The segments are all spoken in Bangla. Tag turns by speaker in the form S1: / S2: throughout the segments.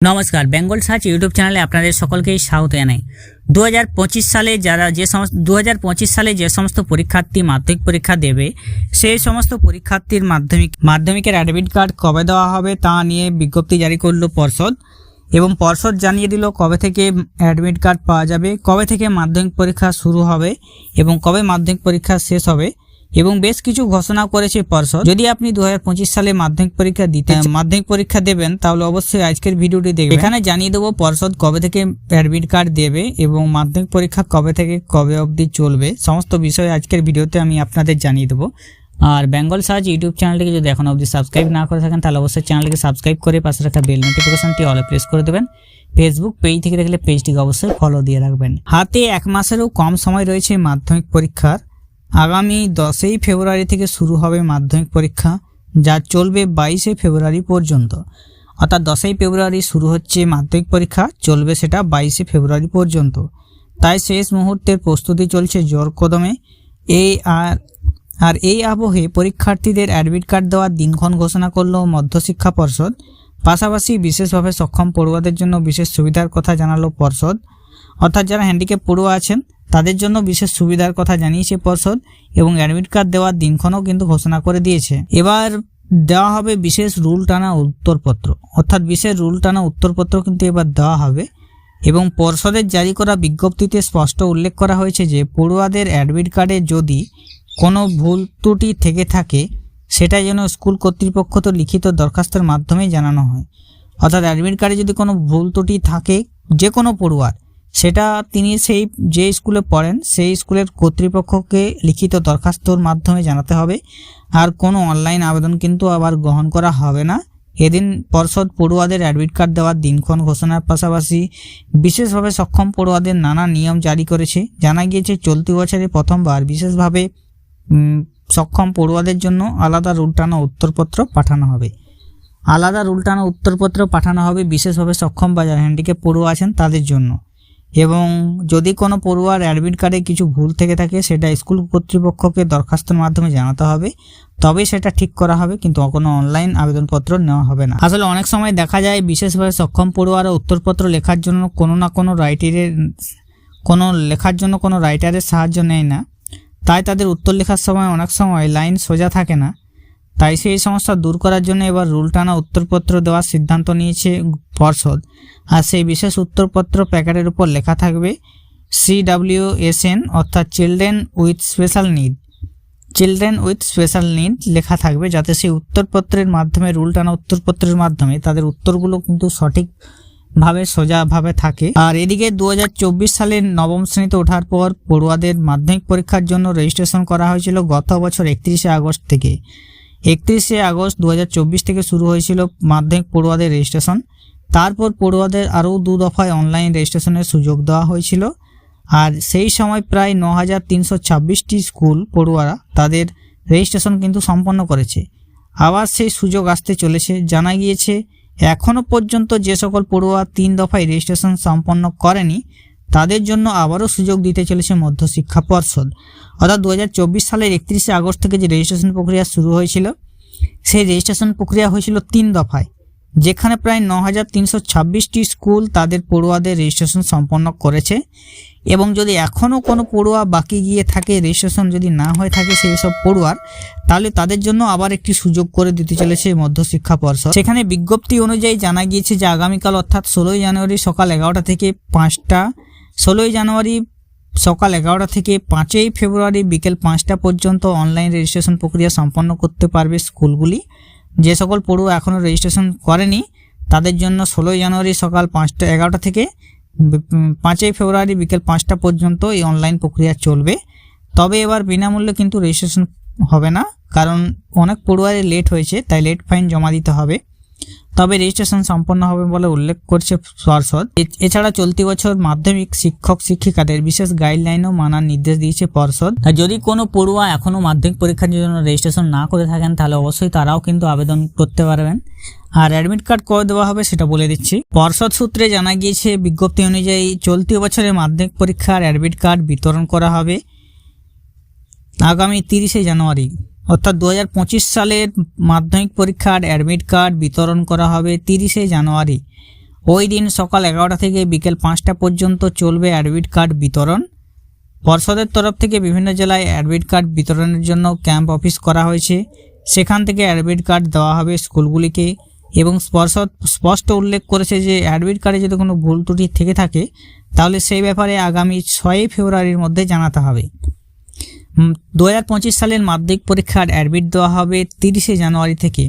S1: নমস্কার, বেঙ্গল সার্চ ইউটিউব চ্যানেলে আপনাদের সকলকেই স্বাগত জানাই। দু হাজার পঁচিশ সালে যারা যে সমস্ত দু হাজার পঁচিশ সালে যে সমস্ত পরীক্ষার্থী মাধ্যমিক পরীক্ষা দেবে, সেই সমস্ত পরীক্ষার্থীর মাধ্যমিক মাধ্যমিকের অ্যাডমিট কার্ড কবে দেওয়া হবে তা নিয়ে বিজ্ঞপ্তি জারি করল পর্ষদ। এবং পর্ষদ জানিয়ে দিল কবে থেকে অ্যাডমিট কার্ড পাওয়া যাবে, কবে থেকে মাধ্যমিক পরীক্ষা শুরু হবে এবং কবে মাধ্যমিক পরীক্ষা শেষ হবে। এবং বেশ কিছু ঘোষণা করেছে পর্ষদ যদি আপনি দু হাজার পঁচিশ সালে মাধ্যমিক পরীক্ষা দিতে মাধ্যমিক পরীক্ষা দেবেন তাহলে অবশ্যই আজকের ভিডিওটি দেখবেন। এখানে জানিয়ে দেবো পর্ষদ কবে থেকে অ্যাডমিট কার্ড দেবে এবং মাধ্যমিক পরীক্ষা কবে থেকে কবে অবধি চলবে সমস্ত বিষয় আজকের ভিডিওতে আমি আপনাদের জানিয়ে দেবো। আর বেঙ্গল সার্চ ইউটিউব চ্যানেলটিকে যদি এখন অবধি সাবস্ক্রাইব না করে থাকেন তাহলে অবশ্যই চ্যানেলটিকে সাবস্ক্রাইব করে পাশে রাখা বেল নোটিফিকেশনটি অলে প্রেস করে দেবেন। ফেসবুক পেজ থেকে দেখলে পেজটিকে অবশ্যই ফলো দিয়ে রাখবেন। হাতে এক মাসেরও কম সময় রয়েছে মাধ্যমিক পরীক্ষার। আগামী দশই ফেব্রুয়ারি থেকে শুরু হবে মাধ্যমিক পরীক্ষা, যা চলবে বাইশে ফেব্রুয়ারি পর্যন্ত। অর্থাৎ দশই ফেব্রুয়ারি শুরু হচ্ছে মাধ্যমিক পরীক্ষা, চলবে সেটা বাইশে ফেব্রুয়ারি পর্যন্ত। তাই শেষ মুহূর্তের প্রস্তুতি চলছে জোর কদমে। এই আর আর এই আবহে পরীক্ষার্থীদের অ্যাডমিট কার্ড দেওয়ার দিনক্ষণ ঘোষণা করল মধ্যশিক্ষা পর্ষদ। পাশাপাশি বিশেষভাবে সক্ষম পড়ুয়াদের জন্য বিশেষ সুবিধার কথা জানালো পর্ষদ। অর্থাৎ যারা হ্যান্ডিক্যাপ পড়ুয়া আছেন তাদের জন্য বিশেষ সুবিধার কথা জানিয়েছে পর্ষদ এবং অ্যাডমিট কার্ড দেওয়ার দিনক্ষণও কিন্তু ঘোষণা করে দিয়েছে। এবার দেওয়া হবে বিশেষ রুল টানা উত্তরপত্র। অর্থাৎ বিশেষ রুল টানা উত্তরপত্র কিন্তু এবার দেওয়া হবে এবং পর্ষদের জারি করা বিজ্ঞপ্তিতে স্পষ্ট উল্লেখ করা হয়েছে যে পড়ুয়াদের অ্যাডমিট কার্ডে যদি কোনো ভুল ত্রুটি থেকে থাকে সেটা যেন স্কুল কর্তৃপক্ষ তো লিখিত দরখাস্তের মাধ্যমে জানানো হয়। অর্থাৎ অ্যাডমিট কার্ডে যদি কোনো ভুল ত্রুটি থাকে, যে কোনো পড়ুয়ার সেটা তিনি সেই, যে স্কুলে পড়েন, সেই স্কুলের কর্তৃপক্ষকে লিখিত দরখাস্তর মাধ্যমে জানাতে হবে। আর কোনো অনলাইন আবেদন কিন্তু আবার গ্রহণ করা হবে না। এদিন পর্ষদ পড়ুয়াদের অ্যাডমিট কার্ড দেওয়ার দিনক্ষণ ঘোষণার পাশাপাশি বিশেষভাবে সক্ষম পড়ুয়াদের নানা নিয়ম জারি করেছে। জানা গিয়েছে, চলতি বছরে প্রথমবার বিশেষভাবে সক্ষম পড়ুয়াদের জন্য আলাদা রুলটানা উত্তরপত্র পাঠানো হবে। আলাদা রুলটানা উত্তরপত্র পাঠানো হবে বিশেষভাবে সক্ষম বা যারা হ্যান্ডিক্যাপ পড়ুয়া আছেন তাদের জন্য। এবং যদি কোনো পড়ুয়ার অ্যাডমিট কার্ডে কিছু ভুল থেকে থাকে, সেটা স্কুল কর্তৃপক্ষকে দরখাস্তের মাধ্যমে জানাতে হবে। তবে সেটা ঠিক করা হবে, কিন্তু কোনো অনলাইন আবেদনপত্র নেওয়া হবে না। আসলে অনেক সময় দেখা যায় বিশেষভাবে সক্ষম পড়ুয়ারা উত্তরপত্র লেখার জন্য কোনো না কোনো রাইটারের কোনো লেখার জন্য কোনো রাইটারের সাহায্য নেয় না। তাই তাদের উত্তর লেখার সময় অনেক সময় লাইন সোজা থাকে না। তাই সেই সমস্যা দূর করার জন্য এবার রুল টানা উত্তরপত্র দেওয়ার সিদ্ধান্ত নিয়েছে পর্ষদ। আর সেই বিশেষ উত্তরপত্র প্যাকেটের উপর লেখা থাকবে সিডাব্লিউএসএন অর্থাৎ children with special need children with special need লেখা থাকবে, যাতে সেই উত্তরপত্রের মাধ্যমে, রুল টানা উত্তরপত্রের মাধ্যমে তাদের উত্তরগুলো কিন্তু সঠিক ভাবে সোজাভাবে থাকে। আর এদিকে দু সালের নবম শ্রেণীতে ওঠার পর পড়ুয়াদের মাধ্যমিক পরীক্ষার জন্য রেজিস্ট্রেশন করা হয়েছিল গত বছর একত্রিশে আগস্ট থেকে। একত্রিশে আগস্ট দু হাজার চব্বিশ থেকে শুরু হয়েছিল মাধ্যমিক পড়ুয়াদের রেজিস্ট্রেশন তারপর পড়ুয়াদের আরও দু দফায় অনলাইন রেজিস্ট্রেশনের সুযোগ দেওয়া হয়েছিল। আর সেই সময় প্রায় ন হাজার তিনশো ছাব্বিশটি স্কুল পড়ুয়ারা তাদের রেজিস্ট্রেশন কিন্তু সম্পন্ন করেছে। আবার সেই সুযোগ আসতে চলেছে। জানা গিয়েছে এখনও পর্যন্ত যে সকল পড়ুয়া তিন দফায় রেজিস্ট্রেশন সম্পন্ন করেনি তাদের জন্য আবারও সুযোগ দিতে চলেছে মধ্যশিক্ষা পর্ষদ। অর্থাৎ দু হাজার চব্বিশ সালের একত্রিশে আগস্ট থেকে যে রেজিস্ট্রেশন প্রক্রিয়া শুরু হয়েছিল, সেই রেজিস্ট্রেশন প্রক্রিয়া হয়েছিল তিন দফায়, যেখানে প্রায় ন হাজার তিনশো ছাব্বিশটি স্কুল তাদের পড়ুয়াদের রেজিস্ট্রেশন সম্পন্ন করেছে এবং যদি এখনও কোনো পড়ুয়া বাকি গিয়ে থাকে রেজিস্ট্রেশন যদি না হয়ে থাকে সেই সব পড়ুয়ার, তাহলে তাদের জন্য আবার একটি সুযোগ করে দিতে চলেছে মধ্যশিক্ষা পর্ষদ। সেখানে বিজ্ঞপ্তি অনুযায়ী জানা গিয়েছে যে আগামীকাল অর্থাৎ ষোলোই জানুয়ারি সকাল এগারোটা থেকে পাঁচটা ষোলোই জানুয়ারি সকাল এগারোটা থেকে পাঁচই ফেব্রুয়ারি বিকেল পাঁচটা পর্যন্ত অনলাইন রেজিস্ট্রেশন প্রক্রিয়া সম্পন্ন করতে পারবে স্কুলগুলি। যে সকল পড়ুয়া এখনও রেজিস্ট্রেশন করেনি, তাদের জন্য ষোলোই জানুয়ারি সকাল পাঁচটা এগারোটা থেকে পাঁচই ফেব্রুয়ারি বিকেল পাঁচটা পর্যন্ত এই অনলাইন প্রক্রিয়া চলবে। তবে এবার বিনামূল্যে কিন্তু রেজিস্ট্রেশন হবে না, কারণ অনেক পড়ুয়ারে লেট হয়েছে, তাই লেট ফাইন জমা দিতে হবে। তবে রেজিস্ট্রেশন সম্পন্ন হবে বলে উল্লেখ করছে পর্ষদ এছাড়া চলতি বছর মাধ্যমিক শিক্ষক শিক্ষিকাদের বিশেষ গাইডলাইনও মানার নির্দেশ দিয়েছে পর্ষদ। যদি কোনো পড়ুয়া এখনও মাধ্যমিক পরীক্ষার জন্য রেজিস্ট্রেশন না করে থাকেন, তাহলে অবশ্যই তারাও কিন্তু আবেদন করতে পারবেন। আর অ্যাডমিট কার্ড কবে দেওয়া হবে সেটা বলে দিচ্ছি। পর্ষদ সূত্রে জানা গিয়েছে, বিজ্ঞপ্তি অনুযায়ী চলতি বছরে মাধ্যমিক পরীক্ষার অ্যাডমিট কার্ড বিতরণ করা হবে আগামী তিরিশে জানুয়ারি। অর্থাৎ দু হাজার পঁচিশ সালের মাধ্যমিক পরীক্ষার অ্যাডমিট কার্ড বিতরণ করা হবে তিরিশে জানুয়ারি। ওই দিন সকাল এগারোটা থেকে বিকেল পাঁচটা পর্যন্ত চলবে অ্যাডমিট কার্ড বিতরণ। পর্ষদের তরফ থেকে বিভিন্ন জেলায় অ্যাডমিট কার্ড বিতরণের জন্য ক্যাম্প অফিস করা হয়েছে। সেখান থেকে অ্যাডমিট কার্ড দেওয়া হবে স্কুলগুলিকে এবং পর্ষদ স্পষ্ট উল্লেখ করেছে যে অ্যাডমিট কার্ডে যদি কোনো ভুল ত্রুটি থেকে থাকে, তাহলে সেই ব্যাপারে আগামী ছয়ই ফেব্রুয়ারির মধ্যে জানাতে হবে। দু হাজার পঁচিশ সালের মাধ্যমিক পরীক্ষার অ্যাডমিট দেওয়া হবে তিরিশে জানুয়ারি থেকে।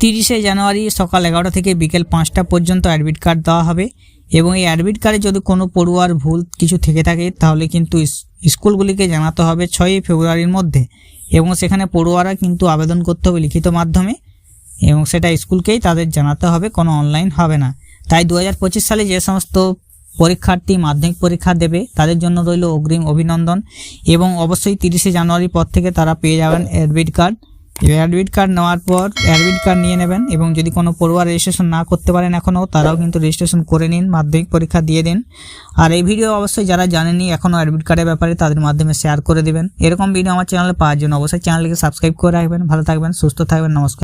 S1: তিরিশে জানুয়ারি সকাল এগারোটা থেকে বিকেল পাঁচটা পর্যন্ত অ্যাডমিট কার্ড দেওয়া হবে এবং এই অ্যাডমিট কার্ডে যদি কোনো পড়ুয়ার ভুল কিছু থেকে থাকে, তাহলে কিন্তু স্কুলগুলিকে জানাতে হবে ছয়ই ফেব্রুয়ারির মধ্যে এবং সেখানে পড়ুয়ারা কিন্তু আবেদন করতে হবে লিখিত মাধ্যমে এবং সেটা স্কুলকেই তাদের জানাতে হবে, কোনো অনলাইন হবে না। তাই দু হাজার পঁচিশ সালে যে সমস্ত পরীক্ষার্থী মাধ্যমিক পরীক্ষা দেবে, তাদের জন্য রইল অগ্রিম অভিনন্দন। এবং অবশ্যই তিরিশে জানুয়ারির পর থেকে তারা পেয়ে যাবেন অ্যাডমিট কার্ড। অ্যাডমিট কার্ড নেওয়ার পর অ্যাডমিট কার্ড নিয়ে নেবেন এবং যদি কোনো পড়ুয়া রেজিস্ট্রেশন না করতে পারেন এখনও, তারাও কিন্তু রেজিস্ট্রেশন করে নিন, মাধ্যমিক পরীক্ষা দিয়ে দিন। আর এই ভিডিও অবশ্যই যারা জানেনি এখনও অ্যাডমিট কার্ডের ব্যাপারে তাদের মাধ্যমে শেয়ার করে দেবেন। এরকম ভিডিও আমার চ্যানেলে পাওয়ার জন্য অবশ্যই চ্যানেলকে সাবস্ক্রাইব করে রাখবেন। ভালো থাকবেন, সুস্থ থাকবেন, নমস্কার।